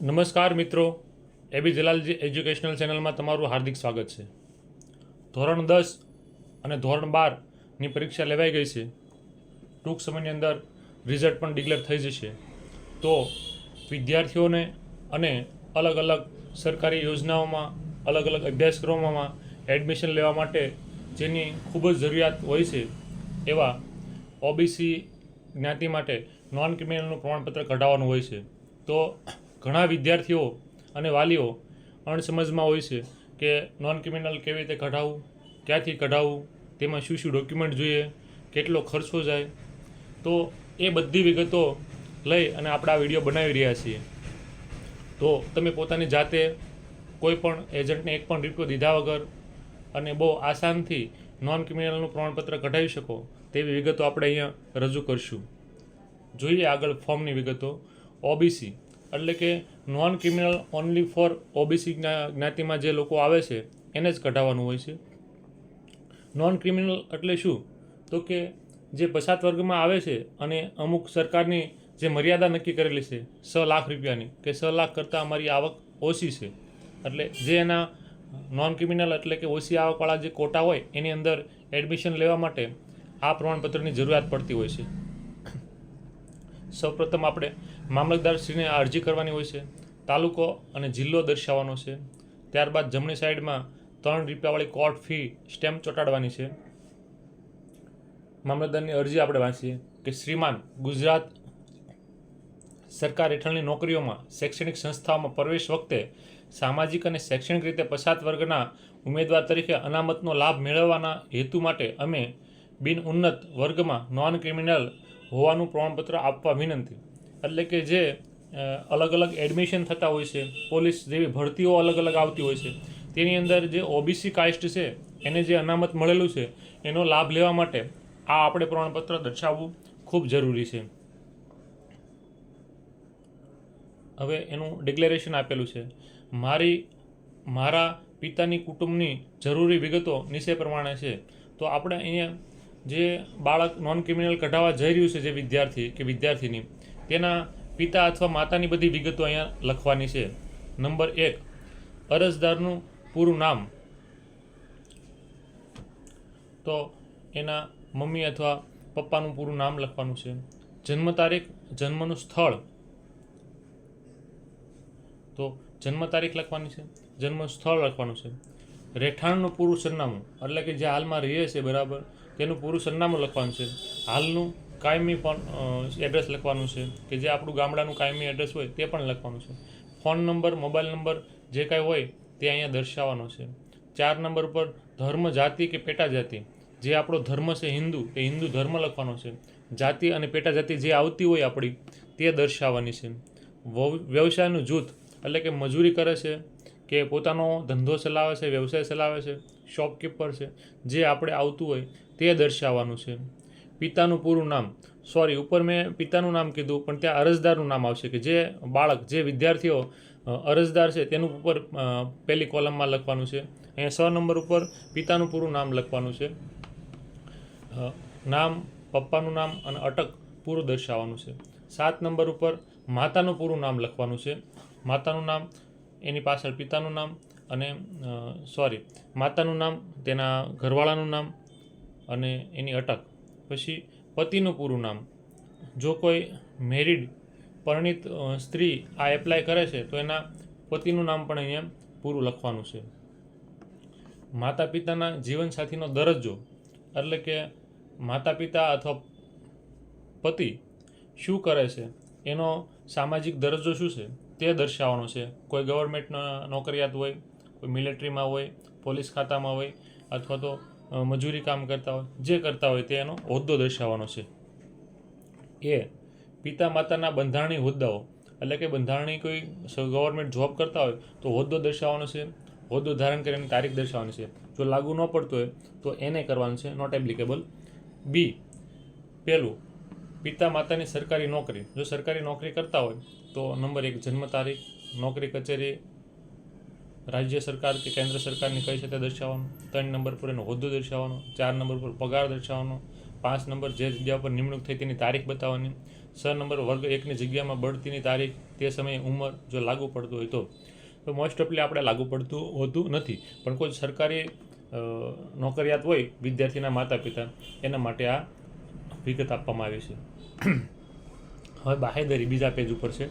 નમસ્કાર મિત્રો. એબી જલાલજી એજ્યુકેશનલ ચેનલમાં તમારું હાર્દિક સ્વાગત છે. ધોરણ દસ અને ધોરણ બારની પરીક્ષા લેવાઈ ગઈ છે. ટૂંક સમયની અંદર રિઝલ્ટ પણ ડિક્લેર થઈ જશે. તો વિદ્યાર્થીઓને અને અલગ અલગ સરકારી યોજનાઓમાં, અલગ અલગ અભ્યાસક્રમોમાં એડમિશન લેવા માટે જેની ખૂબ જ જરૂરિયાત હોય છે, એવા ઓબીસી જ્ઞાતિ માટે નોન ક્રિમિનલનું પ્રમાણપત્ર કઢાવવાનું હોય છે. તો ઘણા વિદ્યાર્થીઓ અને વાલીઓ અણસમજમાં હોય છે કે નોન ક્રિમિનલ કેવી રીતે કઢાવવું, ક્યાંથી કઢાવવું, તેમાં શું શું ડોક્યુમેન્ટ જોઈએ, કેટલો ખર્ચો જાય. તો એ બધી વિગતો લઈ અને આપણે આ વીડિયો બનાવી રહ્યા છીએ. તો તમે પોતાની જાતે કોઈ પણ એજન્ટને એક પણ રૂપિયો દીધા વગર અને બહુ આસાનથી નોન ક્રિમિનલનું પ્રમાણપત્ર કઢાવી શકો, તેવી વિગતો આપણે અહીંયા રજૂ કરશું. જોઈએ આગળ ફોર્મની વિગતો. ઓબીસી એટલે કે non criminal only for OBC જ્ઞાતિમાં જે લોકો આવે છે, એને જ કઢાવવાનું હોય છે. નોન ક્રિમિનલ એટલે શું? તો કે જે પછાત વર્ગમાં આવે છે અને અમુક સરકારની જે મર્યાદા નક્કી કરેલી છે, છ લાખ રૂપિયાની, કે છ લાખ કરતાં અમારી આવક ઓછી છે. એટલે જે એના નોન ક્રિમિનલ એટલે કે ઓછી આવકવાળા જે કોટા હોય, એની અંદર એડમિશન લેવા માટે આ પ્રમાણપત્રની જરૂરિયાત પડતી હોય છે. સૌપ્રથમ આપણે મામલતદારશ્રીને આ અરજી કરવાની હોય છે, તાલુકો અને જિલ્લો દર્શાવવાનો છે. ત્યારબાદ જમણી સાઈડમાં ત્રણ રૂપિયાવાળી કોર્ટ ફી સ્ટેમ્પ ચોંટાડવાની છે. મામલતદારની અરજી આપણે વાંચીએ કે શ્રીમાન ગુજરાત સરકાર હેઠળની નોકરીઓમાં શૈક્ષણિક સંસ્થાઓમાં પ્રવેશ વખતે સામાજિક અને શૈક્ષણિક રીતે પછાત વર્ગના ઉમેદવાર તરીકે અનામતનો લાભ મેળવવાના હેતુ માટે અમે બિન ઉન્નત વર્ગમાં નોન ક્રિમિનલ હોવાનું પ્રમાણપત્ર આપવા વિનંતી. એટલે કે જે અલગ અલગ એડમિશન થતા હોય છે, પોલીસ જેવી ભરતીઓ અલગ અલગ આવતી હોય છે, તેની અંદર જે ઓબીસી કાસ્ટ છે, એને જે અનામત મળેલું છે, એનો લાભ લેવા માટે આ આપણે પ્રમાણપત્ર દર્શાવવું ખૂબ જરૂરી છે. હવે એનું ડિક્લેરેશન આપેલું છે, મારી, મારા પિતાની કુટુંબની જરૂરી વિગતો નીચે પ્રમાણે છે, તો આપણે અહીંયા જે બાળક નોન ક્રિમિનલ કઢાવવા જઈ રહ્યું છે, જે વિદ્યાર્થી, કે વિદ્યાર્થીની તેના પિતા અથવા માતાની બધી વિગતો અહીંયા લખવાની છે. નંબર એક, અરજદારનું પૂરું નામ. તો એના મમ્મી અથવા પપ્પાનું પૂરું નામ લખવાનું છે. જન્મ તારીખ, જન્મનું સ્થળ. તો જન્મ તારીખ લખવાની છે. જન્મ સ્થળ લખવાનું છે. રહેઠાણનું પૂરું સરનામું, એટલે કે જે હાલમાં રહે છે બરાબર, તેનું પૂરું સરનામું લખવાનું છે. હાલનું કાયમી પણ એડ્રેસ લખવાનું છે કે જે આપણું ગામડાનું કાયમી એડ્રેસ હોય તે પણ લખવાનું છે. ફોન નંબર, મોબાઈલ નંબર, જે કાંઈ હોય તે અહીંયા દર્શાવવાનો છે. ચાર નંબર પર ધર્મ, જાતિ કે પેટા જાતિ જે આપણો ધર્મ છે હિન્દુ, તે હિન્દુ ધર્મ લખવાનો છે. જાતિ અને પેટા જાતિ જે આવતી હોય આપણી, તે દર્શાવવાની છે. વ્યવસાયનું જૂથ એટલે કે મજૂરી કરે છે કે પોતાનો ધંધો ચલાવે છે, વ્યવસાય ચલાવે છે શોપકીપર છે, જે આપણે આવતું હોય તે દર્શાવવાનું છે. પિતાનું પૂરું નામ. સોરી ઉપર મેં પિતાનું નામ કીધું, પણ ત્યાં અરજદારનું નામ આવશે કે જે બાળક, જે વિદ્યાર્થીઓ અરજદાર છે, તેનું ઉપર પહેલી કોલમમાં લખવાનું છે. અહીંયા સ નંબર ઉપર પિતાનું પૂરું નામ લખવાનું છે. નામ, પપ્પાનું નામ અને અટક પૂરું દર્શાવવાનું છે. સાત નંબર ઉપર માતાનું પૂરું નામ લખવાનું છે. માતાનું નામ, એની પાછળ પિતાનું નામ અને સોરી માતાનું નામ, તેના ઘરવાળાનું નામ અને એની અટક. પછી પતિનું પૂરું નામ. જો કોઈ મેરિડ પરણિત સ્ત્રી આ એપ્લાય કરે છે, તો એના પતિનું નામ પણ અહીંયા પૂરું લખવાનું છે. માતા પિતાના જીવનસાથીનો દરજ્જો, એટલે કે માતા પિતા અથવા પતિ શું કરે છે, એનો સામાજિક દરજ્જો શું છે, તે દર્શાવવાનો છે. કોઈ ગવર્મેન્ટ નોકરિયાત હોય, કોઈ મિલિટરીમાં હોય, પોલીસ ખાતામાં હોય, અથવા તો મજૂરી કામ કરતા હોય, જે કરતા હોય તે એનો હોદ્દો દર્શાવવાનો છે. એ પિતા માતાના બંધારણીય હોદ્દાઓ, એટલે કે બંધારણી કોઈ ગવર્મેન્ટ જોબ કરતા હોય, તો હોદ્દો દર્શાવવાનો છે, હોદ્દો ધારણ કરીને તારીખ દર્શાવવાની છે. જો લાગુ ન પડતો હોય, તો એને કરવાનું છે નોટ એપ્લિકેબલ બી પહેલું પિતા માતાની સરકારી નોકરી. જો સરકારી નોકરી કરતા હોય, તો નંબર એક જન્મ તારીખ, નોકરી કચેરી રાજ્ય સરકાર કે કેન્દ્ર સરકારની કઈ છે તે દર્શાવવાનું? ત્રણ નંબર પર એનો હોદ્દો દર્શાવવાનો, ચાર નંબર પર પગાર દર્શાવવાનો, પાંચ નંબર જે જગ્યા પર નિમણૂક થઈ તેની તારીખ બતાવવાની, છ નંબર વર્ગ એકની જગ્યામાં બઢતીની તારીખ, તે સમયે ઉંમર જો લાગુ પડતું હોય તો. તો મોસ્ટ ઓફલી આપણે લાગુ પડતું હોતું નથી. પણ કોઈ સરકારી નોકરિયાત હોય વિદ્યાર્થીના માતા પિતા એના માટે આ વિગત આપવામાં આવી છે. હવે બાહેદરી બીજા પેજ ઉપર છે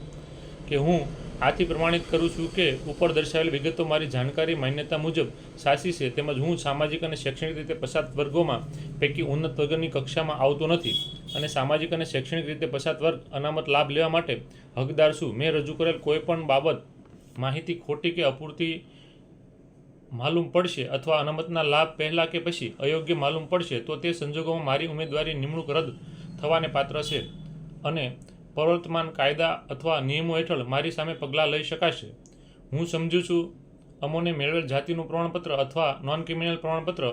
કે હું આથી પ્રમાણિત કરું છું કે ઉપર દર્શાવેલ વિગતો મારી જાણકારી, માન્યતા મુજબ સાચી છે તેમજ હું સામાજિક અને શૈક્ષણિક રીતે પછાત વર્ગોમાં પૈકી ઉન્નત વર્ગની કક્ષામાં આવતો નથી અને સામાજિક અને શૈક્ષણિક રીતે પછાત વર્ગ અનામત લાભ લેવા માટે હકદાર છું. મેં રજૂ કરેલ કોઈપણ બાબત માહિતી ખોટી કે અપૂરતી માલુમ પડશે અથવા અનામતના લાભ પહેલાં કે પછી અયોગ્ય માલુમ પડશે તો તે સંજોગોમાં મારી ઉમેદવારી નિમણૂક રદ થવાને પાત્ર છે અને પ્રવર્તમાન કાયદા અથવા નિયમો હેઠળ મારી સામે પગલાં લઈ શકાશે. હું સમજુ છું, અમોને મેળવેલ જાતિનું પ્રમાણપત્ર અથવા નોન ક્રિમિનલ પ્રમાણપત્ર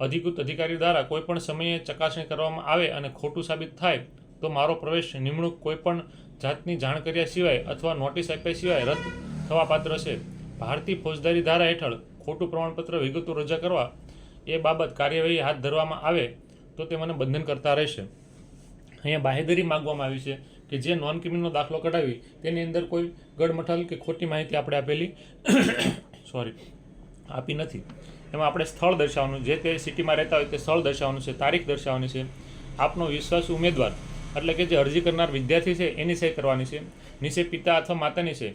અધિકૃત અધિકારી દ્વારા કોઈપણ સમયે ચકાસણી કરવામાં આવે અને ખોટું સાબિત થાય, તો મારો પ્રવેશ નિમણૂક કોઈપણ જાતની જાણ કર્યા સિવાય અથવા નોટિસ આપ્યા સિવાય રદ થવા પાત્ર છે. ભારતીય ફોજદારી ધારા હેઠળ ખોટું પ્રમાણપત્ર વિગતો રજા કરવા એ બાબત કાર્યવાહી હાથ ધરવામાં આવે, તો તે મને બંધન કરતા રહેશે. અહીંયા બાહેધરી માગવામાં આવી છે. કે જે નોન ક્રિમિનલનો દાખલો કઢાવી, તેની અંદર કોઈ ગડમઠલ કે ખોટી માહિતી આપણે આપેલી સોરી આપી નથી. એમાં આપણે સ્થળ દર્શાવવાનું, જે તે સિટીમાં રહેતા હોય તે સ્થળ દર્શાવવાનું છે, તારીખ દર્શાવવાની છે, આપનો વિશ્વાસ ઉમેદવાર, એટલે કે જે અરજી કરનાર વિદ્યાર્થી છે, એની સહી કરવાની છે. નીચે પિતા અથવા માતાની છે,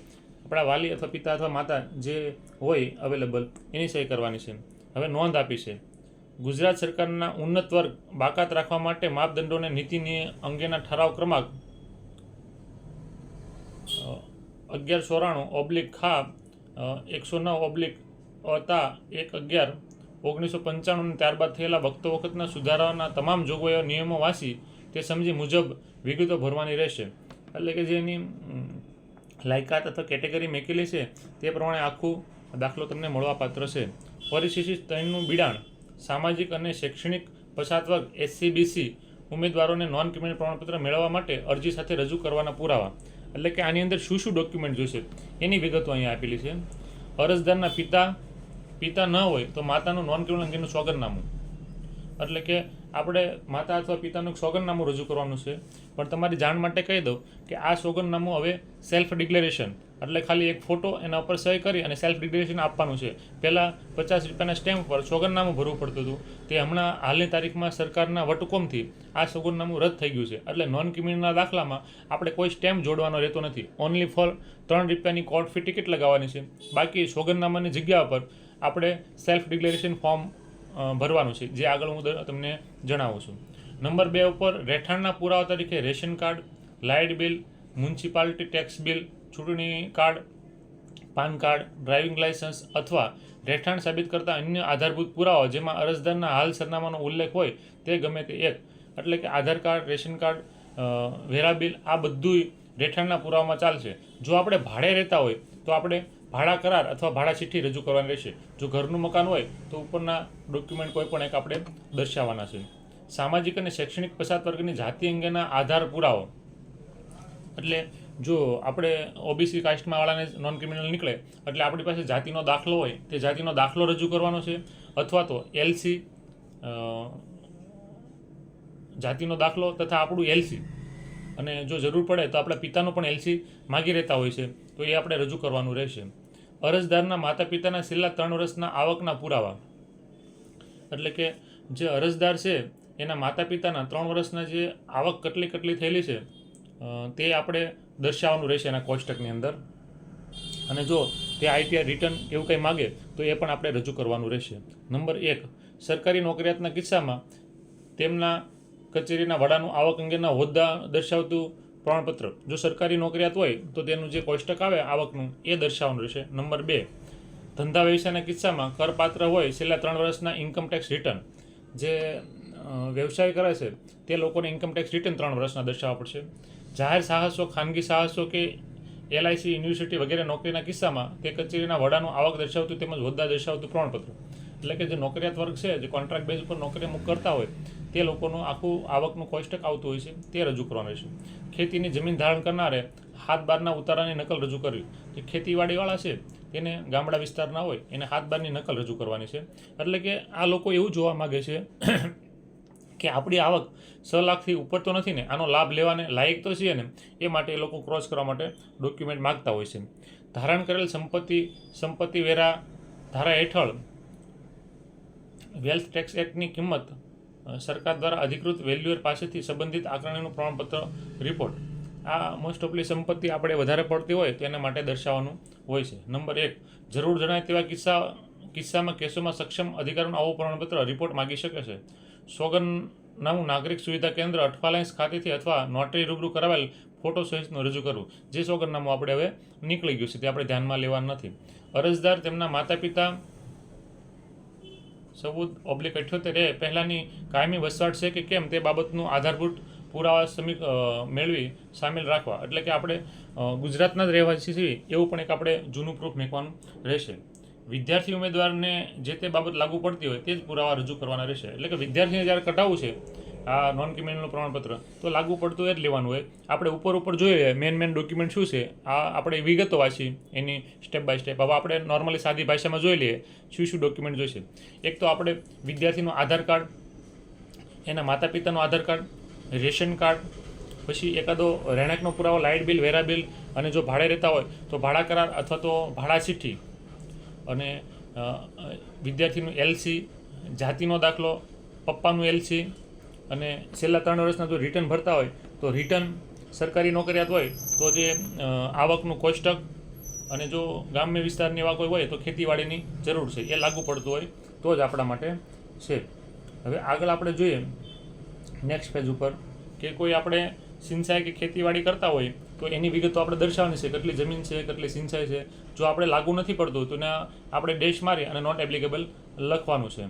આપણા વાલી અથવા પિતા અથવા માતા જે હોય અવેલેબલ એની સહી કરવાની છે. હવે નોંધ આપી છે. ગુજરાત સરકારના ઉન્નત વર્ગ બાકાત રાખવા માટે માપદંડોને નીતિની અંગેના ઠરાવ ક્રમાંક અગિયાર ચોરાણું ઓબ્લિક ખા એકસો નવ ઓબ્લિક અતા, એક અગિયાર, ઓગણીસો પંચાણું ત્યારબાદ થયેલા વખતો વખતના સુધારાના તમામ જોગવાઈઓ નિયમો વાંચી તે સમજી મુજબ વિગતો ભરવાની રહેશે. એટલે કે જે એની લાયકાત અથવા કેટેગરી મેકેલી છે તે પ્રમાણે આખું દાખલો તમને મળવાપાત્ર છે. પરિશિષ્ટ ત્રણનું બિડાણ, સામાજિક અને શૈક્ષણિક પછાત વર્ગ એસસીબીસી ઉમેદવારોને નોન ક્રિમિનલ પ્રમાણપત્ર મેળવવા માટે અરજી સાથે રજૂ કરવાના પુરાવા. એટલે કે આની અંદર શું શું ડોક્યુમેન્ટ જોઈશે એની વિગતો અહીંયા આપેલી છે. અરજદારના પિતા પિતા ન હોય તો માતાનું નોન ક્રિમિનલ અંગેનું સોગંદનામું. એટલે કે આપણે માતા અથવા પિતાનું સોગરનામું રજૂ કરવાનું છે. પણ તમારી જાણ માટે કહી દઉં કે આ સોગરનામું હવે સેલ્ફ ડિક્લેરેશન એટલે ખાલી એક ફોટો એના ઉપર સહી કરી અને સેલ્ફ ડિક્લેરેશન આપવાનું છે. પહેલાં પચાસ રૂપિયાના સ્ટેમ્પ પર સોગંદનામું ભરવું પડતું હતું. તે હમણાં હાલની તારીખમાં સરકારના વટહુકમથી આ સોગંદનામું રદ થઈ ગયું છે. એટલે નોન ક્રિમિનલના દાખલામાં આપણે કોઈ સ્ટેમ્પ જોડવાનો રહેતો નથી. ઓનલી ફોર ત્રણ રૂપિયાની કોર્ટ ફી ટિકિટ લગાવવાની છે. બાકી સોગંદનામાની જગ્યા પર આપણે સેલ્ફ ડિક્લેરેશન ફોર્મ ભરવાનું છે. જે આગળ હું તમને જણાવું છું. નંબર બે ઉપર રહેઠાણના પુરાવા તરીકે ration card, light bill, municipality tax bill ચૂંટણી card, PAN card, driving licence અથવા રહેઠાણ સાબિત કરતા અન્ય આધારભૂત પુરાવા જેમાં અરજદારના હાલ સરનામાનો ઉલ્લેખ હોય તે ગમે તે એક. એટલે કે આધાર કાર્ડ, રેશન કાર્ડ વેરા બિલ આ બધુંય રહેઠાણના પુરાવામાં ચાલશે. જો આપણે ભાડે રહેતા હોય તો આપણે ભાડા કરાર અથવા ભાડા ચિઠ્ઠી રજૂ કરવાની રહેશે. જો ઘરનું મકાન હોય તો ઉપરના ડોક્યુમેન્ટ કોઈ પણ એક આપણે દર્શાવવાના છે. સામાજિક અને શૈક્ષણિક પછાત વર્ગની જાતિ અંગેના આધાર પુરાવો. એટલે જો આપણે ઓબીસી કાસ્ટમાં વાળાને નોન ક્રિમિનલ નીકળે, એટલે આપણી પાસે જાતિનો દાખલો હોય, તે જાતિનો દાખલો રજૂ કરવાનો છે, અથવા તો એલસી જાતિનો દાખલો તથા આપણું એલસી અને જો જરૂર પડે તો આપણા પિતાનો પણ એલસી માગી રહેતા હોય છે, તો એ આપણે રજૂ કરવાનું રહેશે. અરજદારના માતા પિતાના છેલ્લા ત્રણ વર્ષના આવકના પુરાવા. એટલે કે જે અરજદાર છે, એના માતા પિતાના ત્રણ વર્ષના જે આવક કેટલી કેટલી થયેલી છે તે આપણે દર્શાવવાનું રહેશે એના કોષ્ટકની અંદર. અને જો તે આઈટીઆર રિટર્ન એવું કંઈ માગે, તો એ પણ આપણે રજૂ કરવાનું રહેશે. નંબર એક, સરકારી નોકરિયાતના કિસ્સામાં તેમના કચેરીના વડાનું આવક અંગેના હોદ્દા દર્શાવતું પ્રમાણપત્ર. જો સરકારી નોકરિયાત હોય, તો તેનું જે કોષ્ટક આવે, આવકનું, એ દર્શાવવાનું રહેશે. નંબર બે, ધંધા વ્યવસાયના કિસ્સામાં કરપાત્ર હોય છેલ્લા ત્રણ વર્ષના ઇન્કમટેક્સ રિટર્ન જે વ્યવસાય કરે છે, તે લોકોને ઇન્કમટેક્સ રિટર્ન ત્રણ વર્ષના દર્શાવવા પડશે. જાહેર સાહસો, ખાનગી સાહસો કે એલઆઈસી, યુનિવર્સિટી વગેરે નોકરીના કિસ્સામાં તે કચેરીના વડાનું આવક દર્શાવતું તેમજ હોદ્દા દર્શાવતું પ્રમાણપત્ર. એટલે કે જે નોકરિયાત વર્ગ છે, જે કોન્ટ્રાક્ટ બેઝ ઉપર નોકરી અમુક કરતા હોય, તે લોકોનું આખું આવકનું કોષ્ટક આવતું હોય છે, તે રજૂ કરવાનું રહેશે ખેતીની જમીન ધારણ કરનારે હાથ બારના ઉતારાની નકલ રજૂ કરવી. જે ખેતીવાડીવાળા છે, તેને ગામડા વિસ્તારના હોય, એને હાથ બારની નકલ રજૂ કરવાની છે. એટલે કે આ લોકો એવું જોવા માગે છે કે આપણી આવક છ લાખથી ઉપર તો નથી ને, આનો લાભ લેવાને લાયક તો છીએ ને, એ માટે એ લોકો ક્રોસ કરવા માટે ડોક્યુમેન્ટ માગતા હોય છે. ધારણ કરેલ સંપત્તિ સંપત્તિ વેરા ધારા હેઠળ વેલ્થ ટેક્સ એક્ટની કિંમત સરકાર દ્વારા અધિકૃત વેલ્યુઅર પાસેથી સંબંધિત આકારણીનું પ્રમાણપત્ર રિપોર્ટ આ મોસ્ટ ઓફલી સંપત્તિ આપણે વધારે પડતી હોય તો એના માટે દર્શાવવાનું હોય છે. નંબર એક, જરૂર જણાય તેવા કિસ્સા, કિસ્સામાં કેસોમાં સક્ષમ અધિકારીનું આવું પ્રમાણપત્ર રિપોર્ટ માગી શકે છે. સોગંદનામું નાગરિક સુવિધા કેન્દ્ર અઠવાલાઇન્સ ખાતેથી અથવા નોટરી રૂબરૂ કરાવેલ ફોટો સહિતનું રજૂ કરવું જે સોગંદનામું આપણે હવે નીકળી ગયું છે, તે આપણે ધ્યાનમાં લેવાનું નથી. અરજદાર તેમના માતા પિતા સબૂત ઓબ્લિક અઠ્યોતેર એ પહેલાંની કાયમી વસવાટ છે કે કેમ તે બાબતનું આધારભૂત પુરાવા સમી મેળવી સામેલ રાખવા. એટલે કે આપણે ગુજરાતના જ રહેવાસી છીએ એવું પણ એક આપણે જૂનું પ્રૂફ મેકવાનું રહેશે. વિદ્યાર્થી ઉમેદવારને જે તે બાબત લાગુ પડતી હોય તે જ પુરાવા રજૂ કરવાના રહેશે. એટલે કે વિદ્યાર્થીને જ્યારે કઢાવવું છે, આ નોન ક્રિમિનલનું પ્રમાણપત્ર, તો લાગુ પડતું એ જ લેવાનું હોય. આપણે ઉપર ઉપર જોઈએ મેન મેન ડોક્યુમેન્ટ શું છે, આ આપણે વિગતો વાંચી, એની સ્ટેપ બાય સ્ટેપ હવે આપણે નોર્મલી સાદી ભાષામાં જોઈ લઈએ, શું શું ડોક્યુમેન્ટ જોઈશે એક તો આપણે વિદ્યાર્થીનું આધાર કાર્ડ, એના માતા પિતાનું આધાર કાર્ડ, રેશન કાર્ડ, પછી એકાદો રહેણાંકનો પુરાવો, લાઇટ બિલ, વેરા બિલ, અને જો ભાડે રહેતા હોય, તો ભાડા કરાર અથવા તો ભાડા ચિઠ્ઠી. અને વિદ્યાર્થીનું એલસી જાતિનો દાખલો, પપ્પાનું એલસી અને છેલ્લા ત્રણ વર્ષના જો રિટર્ન ભરતા હોય, તો રિટર્ન સરકારી નોકરિયાત હોય, તો જે આવકનું કોષ્ટક અને જો ગ્રામ્ય વિસ્તારની એવા કોઈ હોય, તો ખેતીવાડીની જરૂર છે, એ લાગુ પડતું હોય, તો જ આપણા માટે છે. હવે આગળ આપણે જોઈએ નેક્સ્ટ પેજ ઉપર, કે કોઈ આપણે સિંચાઈ કે ખેતીવાડી કરતા હોય તો એની વિગતો આપણે દર્શાવવાની છે, કેટલી જમીન છે, કેટલી સિંચાઈ છે. જો આપણે લાગુ નથી પડતું, તો આપણે ડેશ મારી અને નોટ એપ્લિકેબલ લખવાનું છે.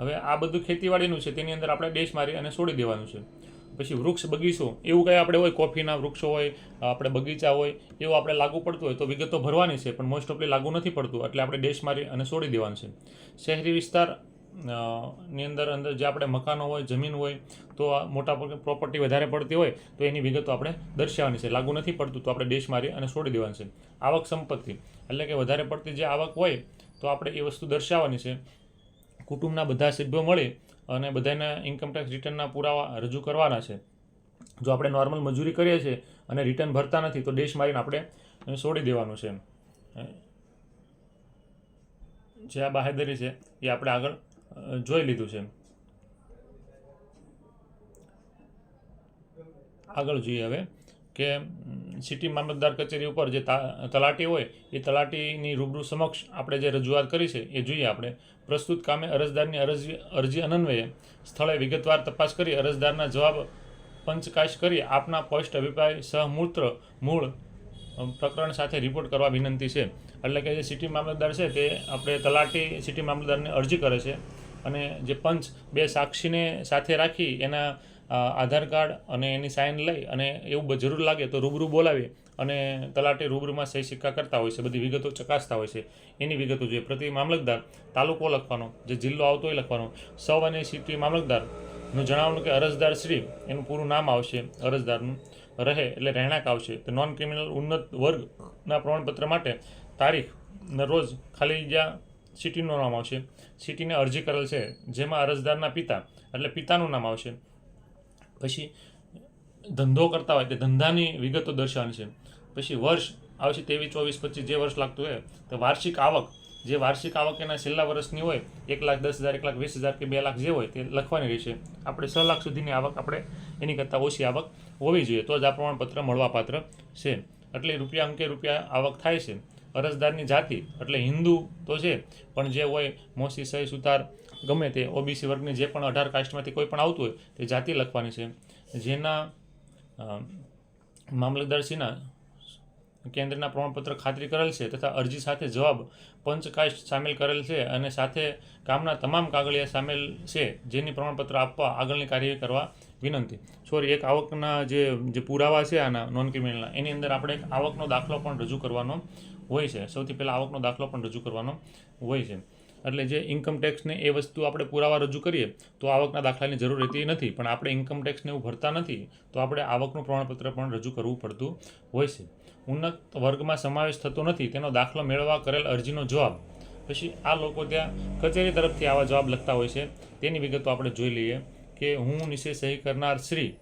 હવે આ બધું ખેતીવાડીનું છે, તેની અંદર આપણે ડેશ મારી અને છોડી દેવાનું છે. પછી વૃક્ષ બગીચો, એવું કંઈ આપણે હોય, કોફીના વૃક્ષો હોય, આપણે બગીચા હોય, એવું આપણે લાગુ પડતું હોય તો વિગતો ભરવાની છે, પણ મોસ્ટ ઓફલી લાગુ નથી પડતું, એટલે આપણે ડેશ મારી અને છોડી દેવાનું છે. શહેરી વિસ્તાર ની અંદર અંદર જે આપણે મકાનો હોય, જમીન હોય, તો આ મોટા પ્રોપર્ટી વધારે પડતી હોય, તો એની વિગતો આપણે દર્શાવવાની છે. લાગુ નથી પડતું તો આપણે ડેશ મારી અને છોડી દેવાની છે. આવક સંપત્તિ, એટલે કે વધારે પડતી જે આવક હોય, તો આપણે એ વસ્તુ દર્શાવવાની છે. કુટુંબના બધા સભ્યો મળે અને બધાને ઇન્કમટેક્સ રિટર્નના પુરાવા રજૂ કરવાના છે. જો આપણે નોર્મલ મજૂરી કરીએ છીએ અને રિટર્ન ભરતા નથી, તો ડેશ મારીને આપણે છોડી દેવાનું છે. જે આ બાહેદરી છે, એ આપણે આગળ જોઈ લીધું છે આગળ જોઈએ હવે કે સિટી મામલતદાર કચેરી ઉપર જે તલાટી હોય, એ તલાટીની રૂબરૂ સમક્ષ આપણે જે રજૂઆત કરી છે, એ જોઈએ આપણે. પ્રસ્તુત કામે અરજદારની અરજી અરજી અનન્વયે સ્થળે વિગતવાર તપાસ કરી, અરજદારના જવાબ પંચકાશ કરી, આપના પોસ્ટ અભિપ્રાય સહમૂત્ર મૂળ પ્રકરણ સાથે રિપોર્ટ કરવા વિનંતી છે. એટલે કે જે સિટી મામલતદાર છે તે આપણે તલાટી, સિટી મામલતદારને અરજી કરે છે. અને જે પંચ બે સાક્ષીને સાથે રાખી એના આધાર કાર્ડ અને એની સાઇન લઈ અને એવું જરૂર લાગે તો રૂબરૂ બોલાવી અને તલાટી રૂબરૂમાં સહી સિક્કા કરતા હોય છે, બધી વિગતો ચકાસતા હોય છે. એની વિગતો જોઈએ. પ્રતિ મામલતદાર તાલુકો લખવાનો, જે જિલ્લો આવતો હોય લખવાનો. સૌ અને સીટી મામલતદારનું જણાવવાનું કે અરજદાર શ્રી, એનું પૂરું નામ આવશે અરજદારનું રહે એટલે રહેણાંક આવશે. તો નોન ક્રિમિનલ ઉન્નત વર્ગના પ્રમાણપત્ર માટે તારીખના રોજ ખાલી જ્યાં સિટીનું નામ આવશે. સિટીને અરજી કરેલ છે. જેમાં અરજદારના પિતા એટલે પિતાનું નામ આવશે. પછી ધંધો કરતા હોય તે ધંધાની વિગતો દર્શાવવાની છે. પછી વર્ષ આવશે ત્રેવીસ ચોવીસ, પચીસ, જે વર્ષ લાગતું હોય તો વાર્ષિક આવક. જે વાર્ષિક આવક એના છેલ્લા વર્ષની હોય, એક લાખ, દસ હજાર, એક લાખ, વીસ હજાર કે બે લાખ જે હોય તે લખવાની રહેશે. આપણે છ લાખ સુધીની આવક આપણે એની કરતાં ઓછી આવક હોવી જોઈએ. તો જ આ પ્રમાણપત્ર મળવાપાત્ર છે. એટલે રૂપિયા અંકે રૂપિયા આવક થાય છે. અરજદારની જાતિ, એટલે હિન્દુ તો છે, પણ જે હોય મોસી સહી સુતાર, ગમે તે ઓબીસી વર્ગની જે પણ અઢાર કાસ્ટમાંથી કોઈ પણ આવતું હોય, તે જાતિ લખવાની છે. જેના મામલતદારશ્રીના કેન્દ્રના પ્રમાણપત્ર ખાતરી કરેલ છે તથા અરજી સાથે જવાબ પંચકાસ્ટ સામેલ કરેલ છે અને સાથે કામના તમામ કાગળિયા સામેલ છે, જેની પ્રમાણપત્ર આપવા આગળની કાર્યવાહી કરવા વિનંતી. સોરી, એક આવકના જે જે પુરાવા છે આના નોન ક્રિમિનલના, એની અંદર આપણે એક આવકનો દાખલો પણ રજૂ કરવાનો હોય છે. સૌથી પહેલાં આવકનો દાખલો પણ રજૂ કરવાનો હોય છે. એટલે જે ઇન્કમ ટેક્સને એ વસ્તુ આપણે પુરાવા રજૂ કરીએ, તો આવકના દાખલાની જરૂર રહેતી નથી. પણ આપણે ઇન્કમ ટેક્સને એવું ભરતા નથી, તો આપણે આવકનું પ્રમાણપત્ર પણ રજૂ કરવું પડતું હોય છે. ઉન્નત વર્ગમાં સમાવેશ થતો નથી. તેનો દાખલો મેળવવા કરેલ અરજીનો જવાબ. પછી આ લોકો ત્યાં કચેરી તરફથી આવા જવાબ લખતા હોય છે. તેની વિગતો આપણે જોઈ લઈએ કે હું નીચે સહી કરનાર શ્રી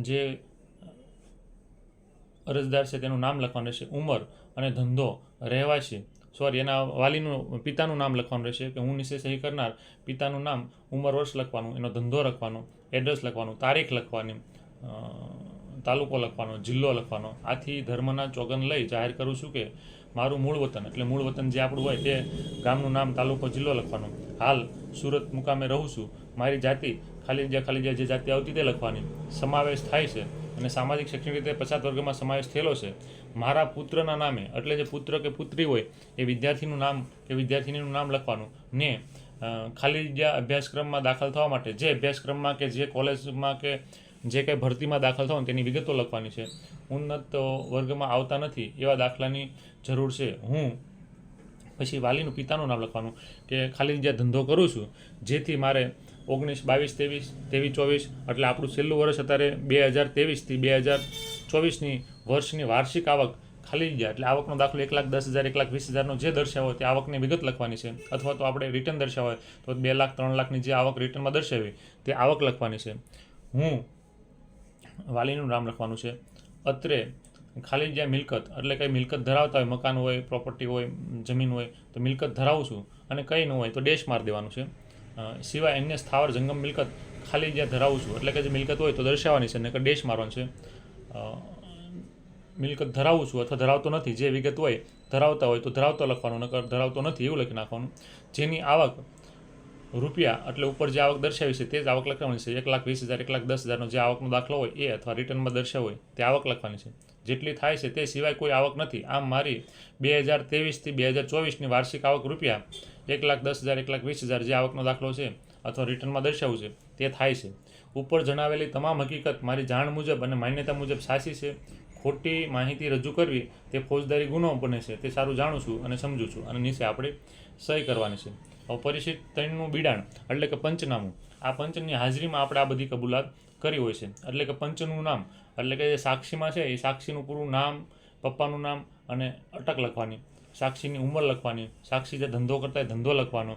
જે અરજદાર છે, તેનું નામ લખવાનું રહેશે. ઉંમર અને ધંધો રહેવાસી સોરી એના વાલીનું, પિતાનું નામ લખવાનું રહેશે કે હું નીચે સહી કરનાર પિતાનું નામ ઉંમર વર્ષ લખવાનું, એનો ધંધો લખવાનો એડ્રેસ લખવાનું, તારીખ લખવાની તાલુકો લખવાનો, જિલ્લો લખવાનો. આથી ધર્મના ચોગન લઈ જાહેર કરું છું કે મારું મૂળ વતન, એટલે મૂળ વતન જે આપણું હોય તે ગામનું નામ, તાલુકો, જિલ્લો લખવાનો. હાલ સુરત મુકામે રહું છું. મારી જાતિ ખાલી જગ્યા ખાલી જગ્યા જે જાતિ આવતી તે લખવાની. સમાવેશ થાય છે. અને સામાજિક શૈક્ષણિક રીતે પછાત વર્ગમાં સમાવેશ થયેલો છે. મારા પુત્રના નામે, એટલે જે પુત્ર કે પુત્રી હોય, એ વિદ્યાર્થીનું નામ કે વિદ્યાર્થીનીનું નામ લખવાનું. ને ખાલી જગ્યા અભ્યાસક્રમમાં દાખલ થવા માટે, જે અભ્યાસક્રમમાં કે જે કોલેજમાં કે જે કંઈ ભરતીમાં દાખલ થવાનું, તેની વિગતો લખવાની છે. ઉન્નત વર્ગમાં આવતા નથી એવા દાખલાની જરૂર છે. હું પછી વાલીનું પિતાનું નામ લખવાનું કે ખાલી જગ્યા ધંધો કરું છું, જેથી મારે ઓગણીસ, બાવીસ, ત્રેવીસ ત્રેવીસ, ચોવીસ. એટલે આપણું છેલ્લું વર્ષ અત્યારે બે હજાર ત્રેવીસથી બે હજાર ચોવીસની વર્ષની વાર્ષિક આવક ખાલી જગ્યા. એટલે આવકનો દાખલો એક લાખ દસ હજાર, એક લાખ વીસ હજારનો જે દર્શાવો તે આવકની વિગત લખવાની છે. અથવા તો આપણે રિટર્ન દર્શાવે તો બે લાખ, ત્રણ લાખની જે આવક રિટર્નમાં દર્શાવી તે આવક લખવાની છે. હું વાલીનું નામ લખવાનું છે. અત્રે ખાલી જ્યાં મિલકત. એટલે કંઈ મિલકત ધરાવતા હોય, મકાન હોય પ્રોપર્ટી હોય, જમીન હોય તો મિલકત ધરાવું છું. અને કંઈ ન હોય તો ડેશ માર દેવાનું છે. સિવાય અન્ય સ્થાવર જંગમ મિલકત ખાલી જગ્યા ધરાવું છું, એટલે કે જે મિલકત હોય તો દર્શાવવાની છે, નકર ડેશ મારવાનું છે. મિલકત ધરાવું છું અથવા ધરાવતો નથી, જે વિગત હોય, ધરાવતા હોય તો ધરાવતો લખવાનું, નકર ધરાવતો નથી એવું લખી નાખવાનું. જેની આવક રૂપિયા, એટલે ઉપર જે આવક દર્શાવી છે, તે જ આવક લખવાની છે. એક લાખ વીસ હજાર, એક લાખ દસ હજારનો જે આવકનો દાખલો હોય, એ અથવા રિટર્નમાં દર્શાવ હોય, તે આવક લખવાની છે. જેટલી થાય છે તે સિવાય કોઈ આવક નથી. આમ મારી બે હજાર ત્રેવીસથી બે હજાર ચોવીસની વાર્ષિક આવક રૂપિયા એક લાખ દસ હજાર એક લાખ વીસ હજાર જે આવકનો દાખલો છે અથવા રિટર્નમાં દર્શાવવું છે, તે થાય છે. ઉપર જણાવેલી તમામ હકીકત મારી જાણ મુજબ અને માન્યતા મુજબ સાચી છે. ખોટી માહિતી રજૂ કરવી તે ફોજદારી ગુનો બને છે, તે સારું જાણું છું અને સમજું છું અને નીચે આપણે સહી કરવાની છે. અપરિચિત ત્રણનું બિડાણ એટલે કે પંચનામું. આ પંચની હાજરીમાં આપણે આ બધી કબૂલાત કરી હોય છે. એટલે કે પંચનું નામ, એટલે કે જે સાક્ષીમાં છે એ સાક્ષીનું પૂરું નામ, પપ્પાનું નામ અને અટક લખવાની. સાક્ષીની ઉંમર લખવાની, સાક્ષી જે ધંધો કરતા હોય ધંધો લખવાનો.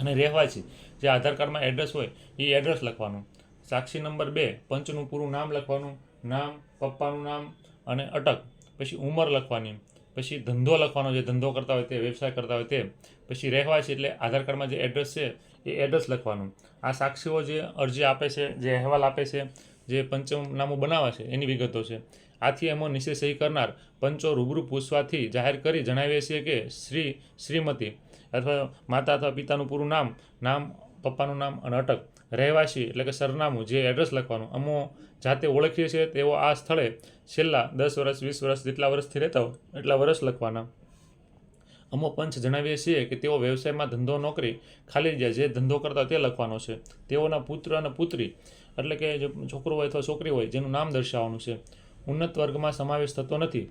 અને રહેવાસી, જે આધાર કાર્ડમાં એડ્રેસ હોય, એ એડ્રેસ લખવાનું. સાક્ષી નંબર બે, પંચનું પૂરું નામ લખવાનું, નામ, પપ્પાનું નામ અને અટક. પછી ઉંમર લખવાની, પછી ધંધો લખવાનો, જે ધંધો કરતા હોય તે, વ્યવસાય કરતા હોય તે. પછી રહેવાસી એટલે આધાર કાર્ડમાં જે એડ્રેસ છે, એ એડ્રેસ લખવાનું. આ સાક્ષીઓ જે અરજી આપે છે, જે અહેવાલ આપે છે, જે પંચનામું બનાવે છે, એની વિગતો છે. આથી એમાં નિશ્ચય સહી કરનાર પંચો રૂબરૂ પૂછવાથી જાહેર કરી જણાવીએ છીએ કે શ્રી, શ્રીમતી અથવા માતા અથવા પિતાનું પૂરું નામ નામ, પપ્પાનું નામ અને અટક, રહેવાસી એટલે કે સરનામું જે એડ્રેસ લખવાનું, અમો જાતે ઓળખીએ છીએ તેઓ આ સ્થળે છેલ્લા દસ વર્ષ, વીસ વર્ષ જેટલા વર્ષથી રહેતા હોય, એટલા વર્ષ લખવાના. અમો પંચ જણાવીએ છીએ કે તેઓ વ્યવસાયમાં ધંધો નોકરી ખાલી જગ્યા જે ધંધો કરતા તે લખવાનો છે. તેઓના પુત્ર અને પુત્રી એટલે કે જે, છોકરો હોય અથવા છોકરી હોય, જેનું નામ દર્શાવવાનું છે. ઉન્નત વર્ગમાં સમાવેશ થતો નથી.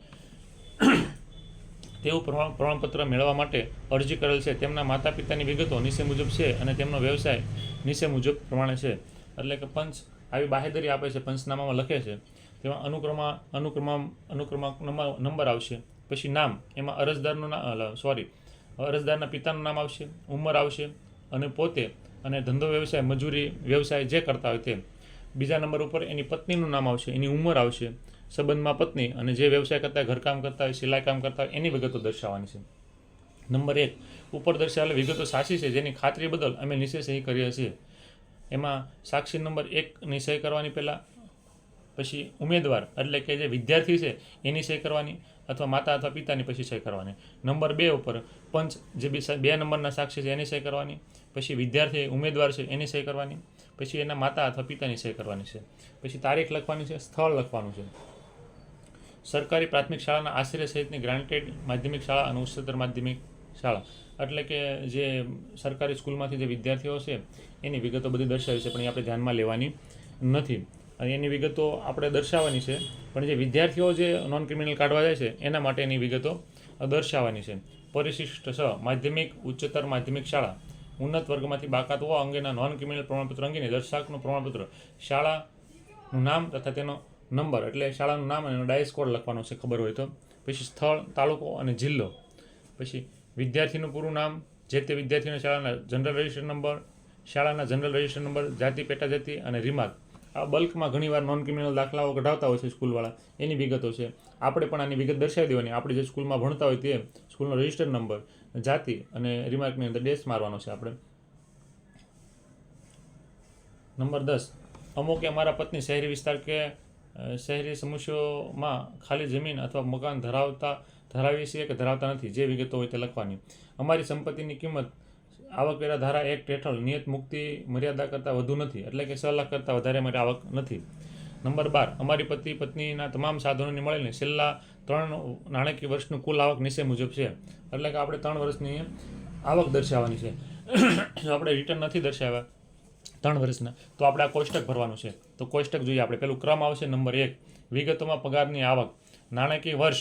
તેવું પ્રમાણ, પ્રમાણપત્ર મેળવવા માટે અરજી કરેલ છે. તેમના માતા પિતાની વિગતો નીચે મુજબ છે અને તેમનો વ્યવસાય નીચે મુજબ પ્રમાણે છે. એટલે કે પંચ આવી બાહેધરી આપે છે, પંચનામામાં લખે છે. તેમાં અનુક્રમા અનુક્રમા અનુક્રમાંક નંબર નંબર આવશે. પછી નામ, એમાં અરજદારનું નામ સોરી, અરજદારના પિતાનું નામ આવશે, ઉંમર આવશે અને પોતે અને ધંધો વ્યવસાય, મજૂરી વ્યવસાય જે કરતા હોય તે. બીજા નંબર ઉપર એની પત્નીનું નામ આવશે, એની ઉંમર આવશે. સંબંધમાં પત્ની અને જે વ્યવસાય કરતા ઘરકામ કરતા હોય સિલાઈ કામ કરતા હોય, એની વિગતો દર્શાવવાની છે. નંબર એક, ઉપર દર્શાવેલ વિગતો સાચી છે, જેની ખાતરી બદલ અમે નિશ્ચય સહી કરીએ છીએ. એમાં સાક્ષી નંબર એકની સહી કરવાની પહેલાં, પછી ઉમેદવાર, એટલે કે જે વિદ્યાર્થી છે, એની સહી કરવાની અથવા માતા અથવા પિતાની પછી સહી કરવાની. નંબર બે ઉપર પંચ, જે બી બે નંબરના સાક્ષી છે, એની સહી કરવાની. પછી વિદ્યાર્થી, ઉમેદવાર છે, એની સહી કરવાની. પછી એના માતા અથવા પિતાની સહી કરવાની છે. પછી તારીખ લખવાની છે, સ્થળ લખવાનું છે. સરકારી પ્રાથમિક શાળાના આશ્રય સહિતની ગ્રાન્ટેડ માધ્યમિક શાળા અને ઉચ્ચતર માધ્યમિક શાળા. એટલે કે જે સરકારી સ્કૂલમાંથી જે વિદ્યાર્થીઓ છે, એની વિગતો બધી દર્શાવી છે, પણ એ આપણે ધ્યાનમાં લેવાની નથી. અને એની વિગતો આપણે દર્શાવવાની છે, પણ જે વિદ્યાર્થીઓ જે નોન ક્રિમિનલ કાઢવા જાય છે, એના માટે એની વિગતો દર્શાવવાની છે. પરિશિષ્ટ છ માધ્યમિક, ઉચ્ચતર માધ્યમિક શાળા. ઉન્નત વર્ગમાંથી બાકાત હોવા અંગેના નોન ક્રિમિનલ પ્રમાણપત્ર અંગેની દર્શાકનું પ્રમાણપત્ર શાળાનું નામ તથા તેનો નંબર એટલે શાળાનું નામ અને ડાયસ કોડ લખવાનો છે, ખબર હોય તો. પછી સ્થળ, તાલુકો અને જિલ્લો. પછી વિદ્યાર્થીનું પૂરું નામ, જે તે વિદ્યાર્થીના શાળાના જનરલ રજિસ્ટર નંબર શાળાના જનરલ રજિસ્ટર નંબર જાતિ પેટા જાતિ અને રિમાર્ક. આ બલ્કમાં ઘણીવાર નોન ક્રિમિનલ દાખલાઓ કઢાવતા હોય છે સ્કૂલવાળા. એની વિગતો છે. આપણે પણ આની વિગત દર્શાવી દેવાની. આપણે જે સ્કૂલમાં ભણતા હોય તે સ્કૂલનો રજિસ્ટર નંબર જાતિ અને રિમાર્કની અંદર ડેશ મારવાનો છે આપણે. નંબર દસ. અમુક અમારા પત્ની શહેરી વિસ્તાર કે શહેરી સમસ્યાઓમાં ખાલી જમીન અથવા મકાન ધરાવતા, ધરાવીએ છીએ કે ધરાવતા નથી, જે વિગતો હોય તે લખવાની. અમારી સંપત્તિની કિંમત આવકવેરા ધારા એક્ટ હેઠળ નિયત મુક્તિ મર્યાદા કરતાં વધુ નથી, એટલે કે છ લાખ કરતાં વધારે મારી આવક નથી. નંબર બાર, અમારી પતિ, પત્નીના તમામ સાધનોને મળીને છેલ્લા ત્રણ નાણાકીય વર્ષનું કુલ આવક નીચે મુજબ છે. એટલે કે આપણે ત્રણ વર્ષની આવક દર્શાવવાની છે. આપણે રિટર્ન નથી દર્શાવ્યા ત્રણ વર્ષના. તો આપણે આ કોષ્ટક ભરવાનું છે. તો કોષ્ટક જોઈએ આપણે. પેલું ક્રમ આવશે નંબર એક. વિગતોમાં પગારની આવક. નાણાકીય વર્ષ.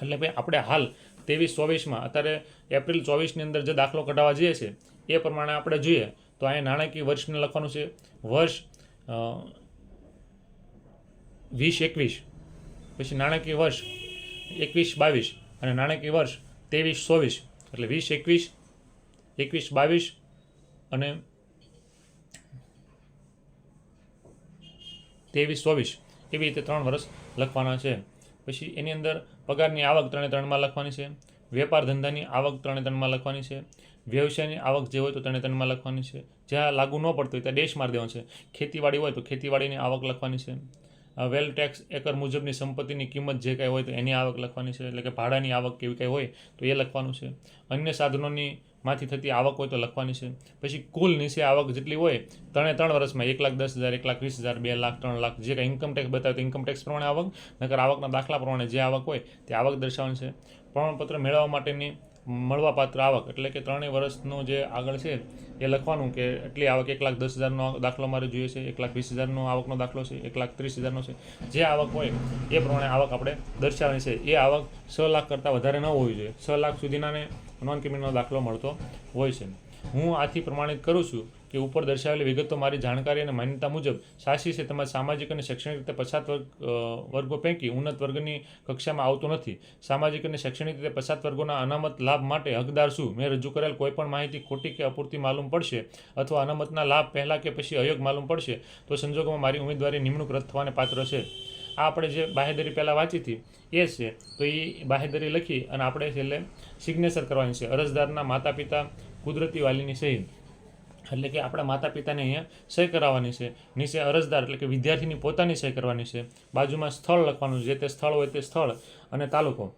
એટલે ભાઈ આપણે હાલ ત્રેવીસ ચોવીસમાં, અત્યારે એપ્રિલ ચોવીસની અંદર જે દાખલો કઢાવવા જઈએ છે એ પ્રમાણે આપણે જોઈએ. તો અહીંયા નાણાકીય વર્ષને લખવાનું છે. વર્ષ વીસ એકવીસ. પછી નાણાકીય વર્ષ એકવીસ બાવીસ અને નાણાકીય વર્ષ ત્રેવીસ ચોવીસ. એટલે વીસ એકવીસ એકવીસ બાવીસ અને ત્રેવીસ, ચોવીસ એવી રીતે ત્રણ વર્ષ લખવાના છે. પછી એની અંદર પગારની આવક ત્રણે ત્રણમાં લખવાની છે. વેપાર ધંધાની આવક ત્રણે ત્રણમાં લખવાની છે. વ્યવસાયની આવક જે હોય તો ત્રણે ત્રણમાં લખવાની છે. જ્યાં લાગુ ન પડતું હોય ત્યાં દેશ મારી દેવાનો છે. ખેતીવાડી હોય તો ખેતીવાડીની આવક લખવાની છે. વેલ ટેક્સ એકર મુજબની સંપત્તિની કિંમત જે કાંઈ હોય તો એની આવક લખવાની છે. એટલે કે ભાડાની આવક કેવી કાંઈ હોય તો એ લખવાનું છે. અન્ય સાધનોની માંથી થતી આવક હોય તો લખવાની છે. પછી કુલ નીચે આવક જેટલી હોય, ત્રણે ત્રણ વર્ષમાં એક લાખ દસ હજાર, એક લાખ વીસ હજાર, બે લાખ ત્રણ લાખ જે કાંઈ ઇન્કમ ટેક્સ બતાવે તો ઇન્કમટેક્સ પ્રમાણે આવક, નકર આવકના દાખલા પ્રમાણે જે આવક હોય તે આવક દર્શાવવાની છે. પ્રમાણપત્ર મેળવવા માટેની મળવાપાત્ર આવક. એટલે કે ત્રણેય વર્ષનું જે આગળ છે, એ લખવાનું કે એટલી આવક એક લાખ દસ હજારનો દાખલો મારે જોઈએ છે, એક લાખ વીસ હજારનો આવકનો દાખલો છે, એક લાખ ત્રીસ હજારનો છે. જે આવક હોય, એ પ્રમાણે આવક આપણે દર્શાવવાની છે. એ આવક છ લાખ કરતાં વધારે ન હોવી જોઈએ. છ લાખ સુધીનાને નોન ક્રિમિનલ દાખલો મળતો હોય છે. હું આથી પ્રમાણિત કરું છું કે ઉપર દર્શાવેલી વિગતો મારી જાણકારી અને માન્યતા મુજબ સાચી છે, તેમજ સામાજિક અને શૈક્ષણિક રીતે પછાત વર્ગ વર્ગો પૈકી ઉન્નત વર્ગની કક્ષામાં આવતો નથી. સામાજિક અને શૈક્ષણિક રીતે પછાત વર્ગોના અનામત લાભ માટે હકદાર શું? મેં રજૂ કરેલ કોઈપણ માહિતી ખોટી કે અપૂરતી માલુમ પડશે અથવા અનામતના લાભ પહેલાં કે પછી અયોગ માલુમ પડશે, તો સંજોગોમાં મારી ઉમેદવારી નિમણૂક રદ થવાને પાત્ર છે. આ આપણે જે બાહેદરી પહેલાં વાંચી હતી, એ છે. તો એ બાહેદરી લખી અને આપણે છેલ્લે સિગ્નેચર કરવાની છે. અરજદારના માતા પિતા કુદરતી વાલીની સહી. એટલે કે આપણા માતા પિતાને અહીંયા સહી કરાવવાની છે. નીચે અરજદાર એટલે કે વિદ્યાર્થીની પોતાની સહી કરવાની છે. બાજુમાં સ્થળ લખવાનું, જે તે સ્થળ હોય તે સ્થળ અને તાલુકો.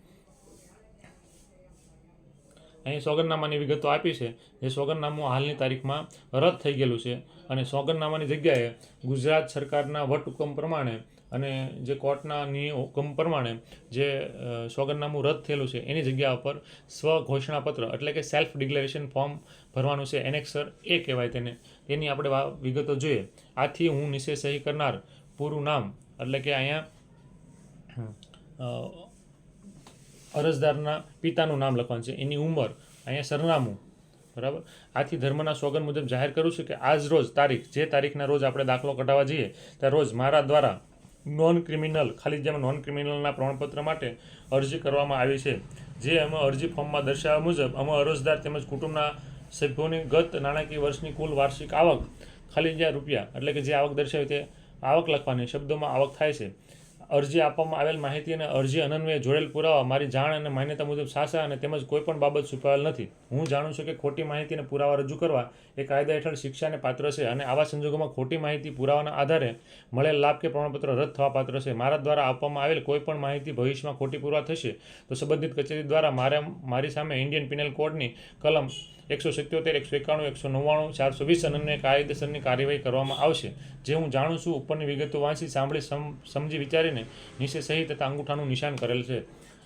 અહીં સોગંદનામાની વિગતો આપી છે. જે સોગંદનામું હાલની તારીખમાં રદ થઈ ગયેલું છે. અને સોગંદનામાની જગ્યાએ ગુજરાત સરકારના વટહુકમ પ્રમાણે અને જે કોર્ટના નિયમ હુકમ પ્રમાણે જે સોગંદનામું રદ થયેલું છે, એની જગ્યા ઉપર સ્વ ઘોષણાપત્ર એટલે કે સેલ્ફ ડિક્લેરેશન ફોર્મ ભરવાનું છે, એનેક્સર એ કહેવાય તેને. તેની આપણે વિગતો જોઈએ. આથી હું નિશે સહી કરનાર પૂરું નામ એટલે કે અહીંયા અરજદારના પિતાનું નામ લખવાનું છે. એની ઉંમર, અહીંયા સરનામું, બરાબર? આથી ધર્મના સોગન મુજબ જાહેર કરું છું કે આજ રોજ તારીખ, જે તારીખના રોજ આપણે દાખલો કઢાવવા જઈએ, ત્યાં રોજ મારા દ્વારા નોન ક્રિમિનલ ખાલી જેમાં નોન ક્રિમિનલના પ્રમાણપત્ર માટે અરજી કરવામાં આવી છે. જે અમે અરજી ફોર્મમાં દર્શાવ્યા મુજબ, અમે અરજદાર તેમજ કુટુંબના સભ્યોની ગત નાણાકીય વર્ષની કુલ વાર્ષિક આવક ખાલી જ્યાં રૂપિયા, એટલે કે જે આવક દર્શાવી તે આવક લખવાની, શબ્દોમાં આવક થાય છે. અરજી આપવામાં આવેલ માહિતી અને અરજી અનન્વયે જોડેલ પુરાવા મારી જાણ અને માન્યતા મુજબ સાસા અને તેમજ કોઈપણ બાબત છુપાવેલ નથી. હું જાણું છું કે ખોટી માહિતી અને પુરાવા રજૂ કરવા એ કાયદા હેઠળ શિક્ષાને પાત્ર છે અને આવા સંજોગોમાં ખોટી માહિતી પુરાવાના આધારે મળેલ લાભ કે પ્રમાણપત્ર રદ થવા પાત્ર છે. મારા દ્વારા આપવામાં આવેલ કોઈપણ માહિતી ભવિષ્યમાં ખોટી પુરવા થશે તો સંબંધિત કચેરી દ્વારા મારે, મારી સામે ઇન્ડિયન પિનલ કોડની કલમ એકસો સિત્યોતેર, એકસો એકાણું, એકસો નવ્વાણું, ચારસો વીસ અનન્ય કાયદેસરની કાર્યવાહી કરવામાં આવશે. જે હું જાણું છું, ઉપરની વિગતો વાંચી સાંભળી સમ, સમજી વિચારીને નીચે સહી તથા અંગૂઠાનું નિશાન કરેલ છે.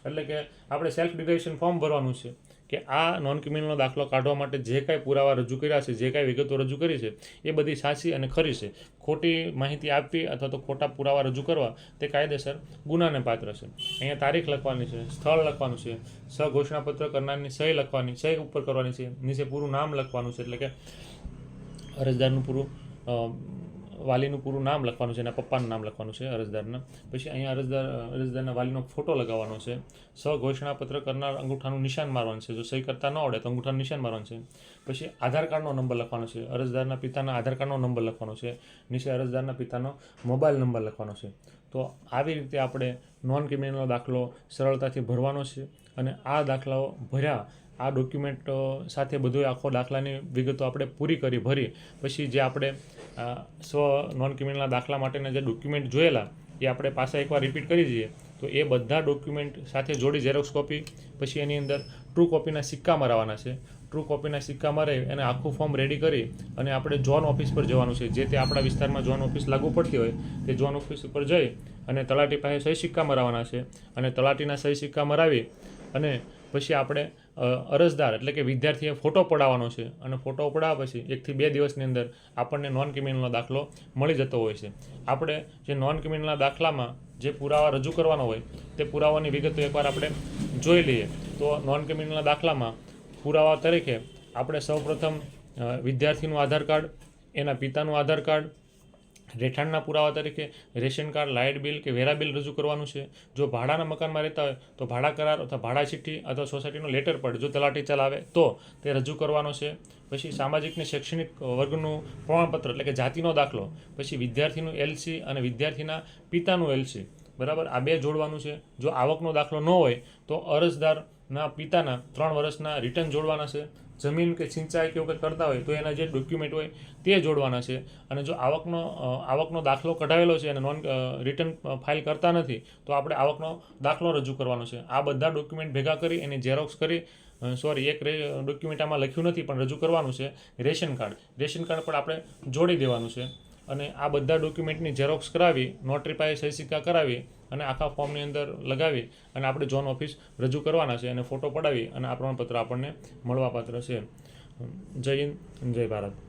એટલે કે આપણે સેલ્ફ ડિક્લેરેશન ફોર્મ ભરવાનું છે. કે આ નોન ક્રિમિનલનો દાખલો કાઢવા માટે જે કાંઈ પુરાવા રજૂ કર્યા છે, જે કાંઈ વિગતો રજૂ કરી છે, એ બધી સાચી અને ખરી છે. ખોટી માહિતી આપવી અથવા તો ખોટા પુરાવા રજૂ કરવા તે કાયદેસર ગુનાને પાત્ર છે. અહીંયા તારીખ લખવાની છે, સ્થળ લખવાનું છે, સઘોષણાપત્ર કરનારની સહી લખવાની, સહી ઉપર કરવાની છે, નીચે પૂરું નામ લખવાનું છે, એટલે કે અરજદારનું પૂરું વાલીનું પૂરું નામ લખવાનું છે એના પપ્પાનું નામ લખવાનું છે અરજદારના. પછી અહીંયા અરજદાર, અરજદારના વાલીનો ફોટો લગાવવાનો છે. સ્વઘોષણાપત્ર કરનાર અંગૂઠાનું નિશાન મારવાનું છે. જો સહી કરતા ન આવડે તો અંગૂઠાનું નિશાન મારવાનું છે. પછી આધાર કાર્ડનો નંબર લખવાનો છે. અરજદારના પિતાના આધાર કાર્ડનો નંબર લખવાનો છે. નીચે અરજદારના પિતાનો મોબાઈલ નંબર લખવાનો છે. તો આવી રીતે આપણે નોન ક્રિમિનલ દાખલો સરળતાથી ભરવાનો છે અને આ દાખલાઓ ભર્યા, આ ડોક્યુમેન્ટ સાથે બધું આખો દાખલાની વિગતો આપણે પૂરી કરી ભરી. પછી જે આપણે સ્વ નોન ક્રિમિનલના દાખલા માટેના જે ડોક્યુમેન્ટ જોયેલા, એ આપણે પાછા એકવાર રિપીટ કરી દઈએ. તો એ બધા ડોક્યુમેન્ટ સાથે જોડી ઝેરોક્સ કોપી પછી એની અંદર ટ્રુ કોપીના સિક્કા મરાવવાના છે. ટ્રુ કોપીના સિક્કા મરાવી અને આખું ફોર્મ રેડી કરી અને આપણે જોન ઓફિસ પર જવાનું છે. જે તે આપણા વિસ્તારમાં જોન ઓફિસ લાગુ પડતી હોય, તે જોન ઓફિસ ઉપર જઈ અને તલાટી પાસે સહી સિક્કા મરાવવાના છે. અને તલાટીના સહી સિક્કા મરાવી અને પછી આપણે અરજદાર એટલે કે વિદ્યાર્થીએ ફોટો પડાવવાનો છે અને ફોટો પડાવ્યા પછી એકથી બે દિવસની અંદર આપણને નોન ક્રિમિનલનો દાખલો મળી જતો હોય છે. આપણે જે નોન ક્રિમિનલના દાખલામાં જે પુરાવા રજૂ કરવાનો હોય તે પુરાવાની વિગતો એકવાર આપણે જોઈ લઈએ. તો નોન ક્રિમિનલના દાખલામાં પુરાવા તરીકે આપણે સૌપ્રથમ વિદ્યાર્થીનું આધાર કાર્ડ, એના પિતાનું આધાર કાર્ડ રહેઠાણના પુરાવા તરીકે રેશન કાર્ડ, લાઇટ બિલ કે વેરા બિલ રજૂ કરવાનું છે. જો ભાડાના મકાનમાં રહેતા હોય, તો ભાડા કરાર અથવા ભાડા ચિઠ્ઠી અથવા સોસાયટીનો લેટર પણ જો તલાટી ચલાવે, તો તે રજૂ કરવાનો છે. પછી સામાજિક ને શૈક્ષણિક વર્ગનું પ્રમાણપત્ર એટલે કે જાતિનો દાખલો, પછી વિદ્યાર્થીનું એલસી અને વિદ્યાર્થીના પિતાનું એલસી, બરાબર? આ બે જોડવાનું છે. જો આવકનો દાખલો ન હોય, તો અરજદારના પિતાના ત્રણ વર્ષના રિટર્ન જોડવાના છે. જમીન કે સિંચાઈ કે એવું કંઈ કરતા હોય તો એના જે ડોક્યુમેન્ટ હોય તે જોડવાના છે. અને જો આવકનો આવકનો દાખલો કઢાવેલો છે અને નોન રિટર્ન ફાઇલ કરતા નથી, તો આપણે આવકનો દાખલો રજૂ કરવાનો છે. આ બધા ડોક્યુમેન્ટ ભેગા કરી એની ઝેરોક્સ કરી સોરી એક ડોક્યુમેન્ટ આમાં લખ્યું નથી, પણ રજૂ કરવાનું છે રેશન કાર્ડ. રેશન કાર્ડ પણ આપણે જોડી દેવાનું છે. અને આ બધા ડોક્યુમેન્ટની ઝેરોક્સ કરાવી નોટરી પાસે સહી સિક્કા કરાવી અને આખા ફોર્મની અંદર લગાવી અને આપણે જોન ઓફિસ રજૂ કરવાના છે અને ફોટો પડાવી અને આ પ્રમાણપત્ર આપણને મળવાપાત્ર છે. જય હિન્દ, જય ભારત.